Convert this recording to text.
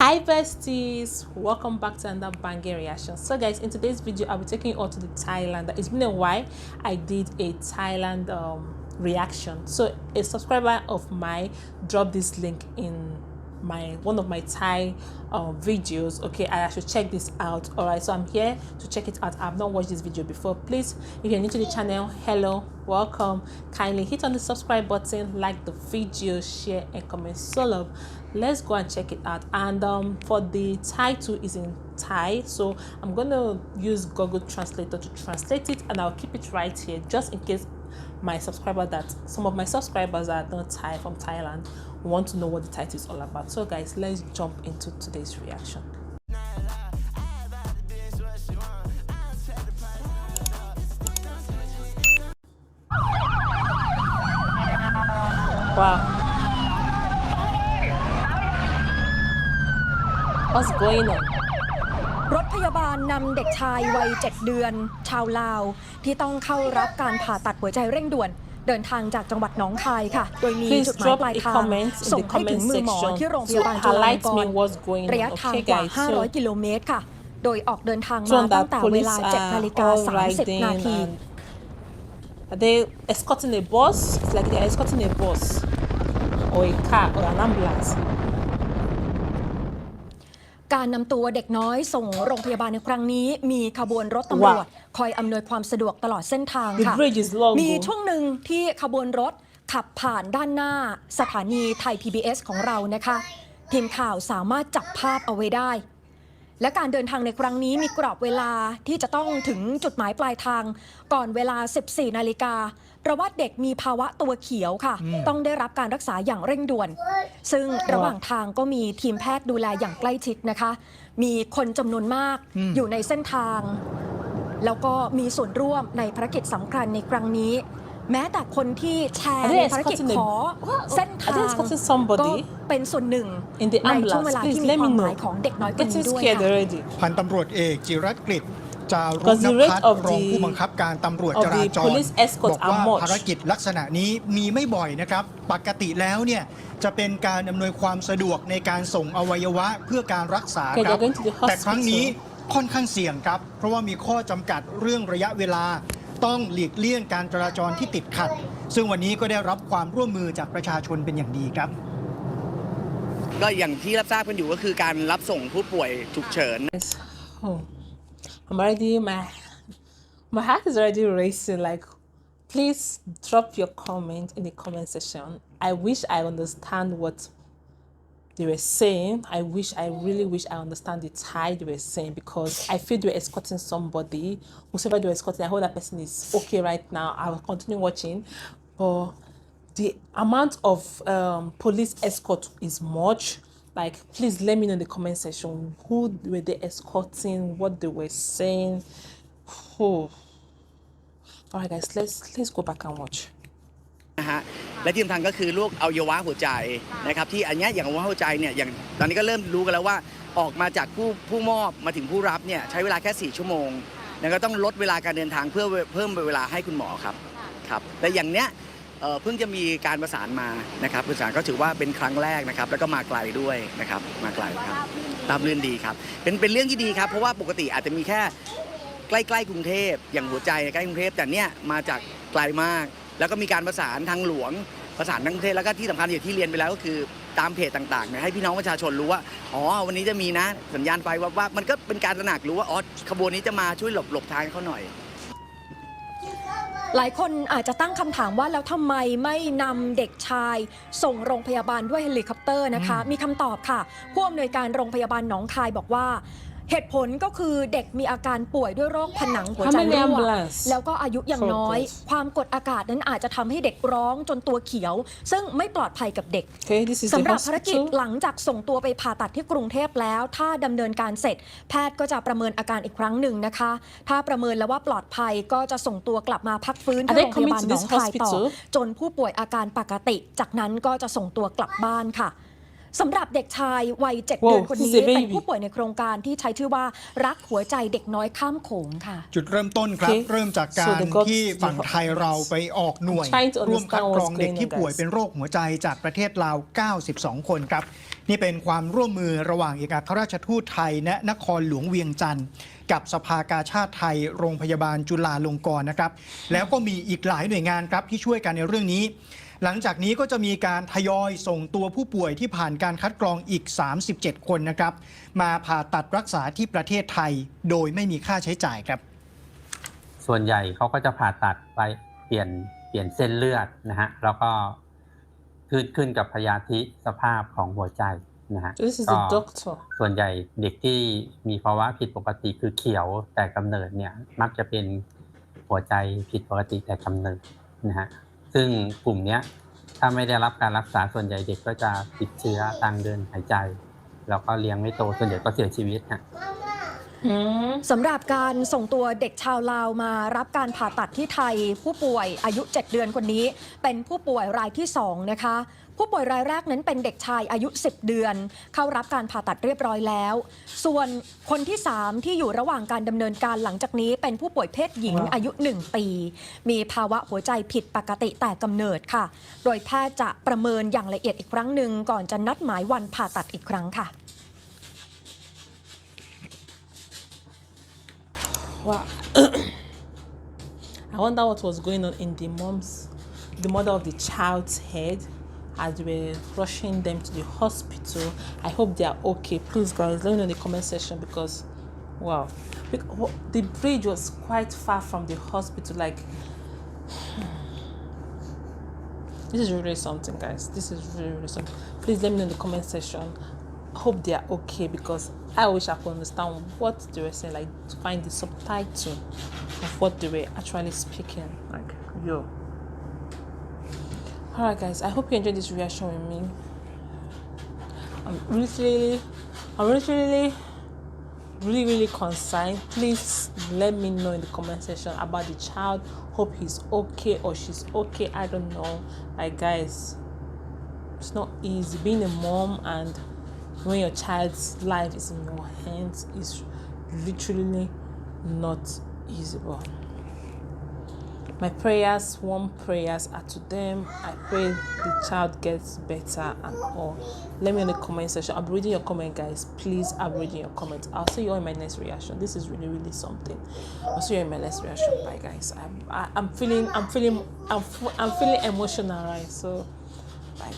Hi besties, welcome back to another banging reaction. So guys, in today's video, I'll be taking you all to the Thailand. It's been a while I did a Thailand um, reaction. So a subscriber of mine dropped this link in my one of my Thai um, videos. Okay, I should check this out. All right, so I'm here to check it out. I've not watched this video before. Please, if you're new to the channel, hello, welcome. Kindly hit on the subscribe button, like the video, share, and comment. So love. Let's go and check it out. And um, for the title is in Thai, so I'm gonna use Google Translator to translate it, and I'll keep it right here just in case my subscriber that some of my subscribers are not Thai from Thailand want to know what the title is all about. So guys, let's jump into today's reaction. Wow. What's going on? รถพยาบาลนำเด็กชายวัย 7 เดือน ชาวลาว ที่ต้องเข้ารับการผ่าตัดหัวใจเร่งด่วน เดินทางจากจังหวัดหนองคายค่ะ โดยมี Please จุดหมาย drop ปลาย a ทาง comment in ส่ง the ให้ถึง comment มือหมอ section ที่โรงพ to ยาบาลจุฬาลง highlight ก me รณ์ what's going ระยะ on. ทาง Okay, กว่า guys. So 500 กิโลเมตรค่ะ โดยออกเดินทาง so มาตั้ that งแต่เว police ลา7นา are ฬิกา all 30 riding นาที and are they escorting a bus? It's like they're escorting a bus or a car or an ambulance. การนำตัวเด็กน้อยส่งโรงพยาบาลในครั้งนี้ มีขบวนรถตำรวจ คอยอำนวยความสะดวกตลอดเส้นทาง The ค่ะ bridge is long. มีช่วงหนึ่งที่ขบวนรถขับผ่านด้านหน้าสถานีไทย PBS ของเรานะคะ ทีมข่าวสามารถจับภาพเอาไว้ได้ และการเดินทางในครั้งนี้มีกรอบเวลาที่จะต้องถึงจุดหมายปลายทาง ก่อนเวลา 14 นาฬิกาเพ ราะว่าเด็กมีภาวะตัวเขียวค่ะ ต้องได้รับการรักษาอย่างเร่งด่วน ซึ่งระหว่างทางก็มีทีมแพทย์ดูแลอย่างใกล้ชิดนะคะ มีคนจำนวนมากอยู่ในเส้นทาง แล้วก็มีส่วนร่วมในภารกิจสำคัญในครั้งนี้ แม้แต่คนที่แชร์ Are they ในภารกิจ escorting a- ขอเส้น Are ทา they ง escorting somebody ก็เป็นส่วนหนึ่ง in the ในช่วง ambulance? เวลา Please ที่มี let ค me วามห know. มายของเด็กน้อยคน Getting นี้ด้วย scared ค่ะ already. พันตำรวจเอกจิรัตกฤษ จารุ Because ณ the พั rate ฒน์ of รอง the- ผู้บังคับการตำรวจ of จ the ราจร police escort บอกว่า are much ภารกิจลักษณะนี้มีไม่บ่อยนะครับ ปกติแล้วเนี่ยจะเป็นการอำนวยความสะดวกในการส่งอวัยวะเพื่อการรักษา Okay, ครับ they're going to the แต่ครั้งนี้ hospital. ค่อนข้างเสี่ยงครับ เพราะว่ามีข้อจำกัดเรื่องระยะเวลาต้องหลีกเลี่ยงการจราจรที่ติดขัด ซึ่งวันนี้ก็ได้รับความร่วมมือจากประชาชนเป็นอย่างดีครับก็อย่างที่รับทราบกันอยู่ก็คือการรับส่งผู้ป่วยฉุกเฉิน Oh, I'm already my my heart is already racing. Like, please drop your comment in the comment section. I wish I understand what they were saying. I wish I really wish I understand the Thai they were saying because I feel they were escorting somebody. Whoever they were escorting, I hope that person is okay right now. I will continue watching, but the amount of um, police escort is much. Like, please let me know in the comment section who were they escorting, what they were saying. Oh. All right, guys, let's let's go back and watch. นะฮะและที่สำคัญก็คือโรคอวัยวะหัวใจนะครับที่อันเนี้ยอย่างอวัยวะหัวใจเนี่ยอย่างตอนนี้ก็เริ่มรู้กันแล้วว่าออกมาจากผู้ผู้มอบมาถึงผู้รับเนี่ยใช้เวลาแค่ 4 ชั่วโมงแล้วก็ต้องลดเวลาการเดินทางเพื่อเพิ่มเวลาให้คุณหมอครับครับแต่อย่างเนี้ย เพิ่งจะมีการประสานมานะครับประสานก็ถือว่าเป็นครั้งแรกนะครับ แล้วก็มาไกลด้วยนะครับมาไกลครับราบรื่นดีครับ เป็นเป็นเรื่องที่ดีครับ เพราะว่าปกติอาจจะมีแค่ใกล้ๆกรุงเทพอย่างหัวใจใกล้กรุงเทพแต่เนี่ยมาจากไกลมาก แล้วก็มีการประสานทางหลวงประสานทั้งประเทศแล้วก็ที่สำคัญอย่างที่เรียนไปแล้วก็คือตามเพจต่างๆเนี่ยให้พี่น้องประชาชนรู้ว่าอ๋อวันนี้จะมีนะสัญญาณไฟว่าว่ามันก็เป็นการตระหนักรู้ว่าอ๋อขบวนนี้จะมาช่วยหลบหลบทางเขาหน่อย หลายคนอาจจะตั้งคำถามว่าแล้วทำไมไม่นำเด็กชาย ส่งโรงพยาบาลด้วยเฮลิคอปเตอร์นะคะ มีคำตอบค่ะ ผู้อำนวยการโรงพยาบาลหนองคายบอกว่า เหตุผลก็คือเด็กมีอาการป่วยด้วยโรคผนังหัวใจ How many รั่ว ambulance? แล้วก็อายุยังน้อย Focus. ความกดอากาศนั้นอาจจะทำให้เด็กร้องจนตัวเขียว ซึ่งไม่ปลอดภัยกับเด็ก Okay, this is สำ the หรับภารกิจ hospital. หลังจากส่งตัวไปผ่าตัดที่กรุงเทพแล้ว ถ้าดำเนินการเสร็จ แพทย์ก็จะประเมินอาการอีกครั้งหนึ่งนะคะ ถ้าประเมินแล้วว่าปลอดภัยก็จะส่งตัวกลับมาพักฟื้น Are ที่ they โรงพยาบาล coming to หน this องคายต่อ hospital? จนผู้ป่วยอาการปกติ จากนั้นก็จะส่งตัวกลับบ้านค่ะ สำหรับเด็กชายวัยเจ็ด Wow, เดือนคนนี้ he's a baby. เป็นผู้ป่วยในโครงการที่ใช้ชื่อว่ารักหัวใจเด็กน้อยข้ามโขงค่ะ จุดเริ่มต้นครับ Okay. เริ่มจากกา So ร they got ที่ฝั่ง the ไทยเราไปออกหน่วย I'm trying to ร่วมคัด understand กรอง what's เด็ก going on, ที่ป่วย guys. เป็นโรคหัวใจจากประเทศลาว 92 คนครับ นี่เป็นความร่วมมือระหว่างเอกอัครราชทูตไทยและนครหลวงเวียงจันทร์กับสภากาชาติไทย โรงพยาบาลจุฬาลงกรณ์นะครับ แล้วก็มีอีกหลายหน่วยงานครับที่ช่วยกันในเรื่องนี้ หลังจากนี้ก็จะมีการทยอยส่งตัวผู้ป่วยที่ผ่านการคัดกรองอีก 37 คนนะครับ มาผ่าตัดรักษาที่ประเทศไทย โดยไม่มีค่าใช้จ่ายครับ ส่วนใหญ่เขาก็จะผ่าตัดไปเปลี่ยนเปลี่ยนเส้นเลือดนะฮะแล้วก็ขึ้นขึ้นกับพยาธิสภาพของหัวใจนะฮะ So this is ก็ the doctor. ส่วนใหญ่เด็กที่มีภาวะผิดปกติคือเขียวแต่กำเนิดเนี่ยมักจะเป็นหัวใจผิดปกติแต่กำเนิดนะฮะ ซึ่งกลุ่มเนี้ยถ้าไม่ได้รับการรักษาส่วนใหญ่เด็กก็จะติดเชื้อทางเดินหายใจ แล้วก็เลี้ยงไม่โตส่วนใหญ่ก็เสียชีวิตฮะสำหรับการส่งตัวเด็กชาวลาวมารับการผ่าตัดที่ไทย ผู้ป่วยอายุ 7 เดือนคนนี้ เป็นผู้ป่วยรายที่ 2 นะคะ ผู้ป่วยรายแรกนั้นเป็นเด็กชายอายุ 10 เดือน เข้ารับการผ่าตัดเรียบร้อยแล้ว ส่วนคนที่ 3 ที่อยู่ระหว่างการดำเนินการหลังจากนี้ เป็นผู้ป่วยเพศหญิงอายุ 1 ปี มีภาวะหัวใจผิดปกติแต่กำเนิดค่ะ โดยแพทย์จะประเมินอย่างละเอียดอีกครั้งหนึ่งก่อนจะนัดหมายวันผ่าตัดอีกครั้งค่ะ Wow. I wonder what was going on in the mom's, the mother of the child's head as were rushing them to the hospital. I hope they are okay. Please, guys, let me know in the comment section because, wow, the bridge was quite far from the hospital. Like, this is really something, guys. This is really, really something. Please let me know in the comment section. I hope they are okay because I wish I could understand what they were saying, like to find the subtitle of what they were actually speaking. Like, yo. Alright, guys, I hope you enjoyed this reaction with me. I'm really, I'm really, really, really, really concerned. Please let me know in the comment section about the child. Hope he's okay or she's okay. I don't know. Like, guys, it's not easy being a mom and when your child's life is in your hands is literally not easy my prayers warm prayers are to them. I pray the child gets better and all. Let me in the comment section. Be reading your comment guys. Please be reading your comments i'll see you all in my next reaction. This is really really something. I'll see you in my next reaction. Bye guys. I'm I, i'm feeling i'm feeling i'm, I'm feeling emotional right? So bye guys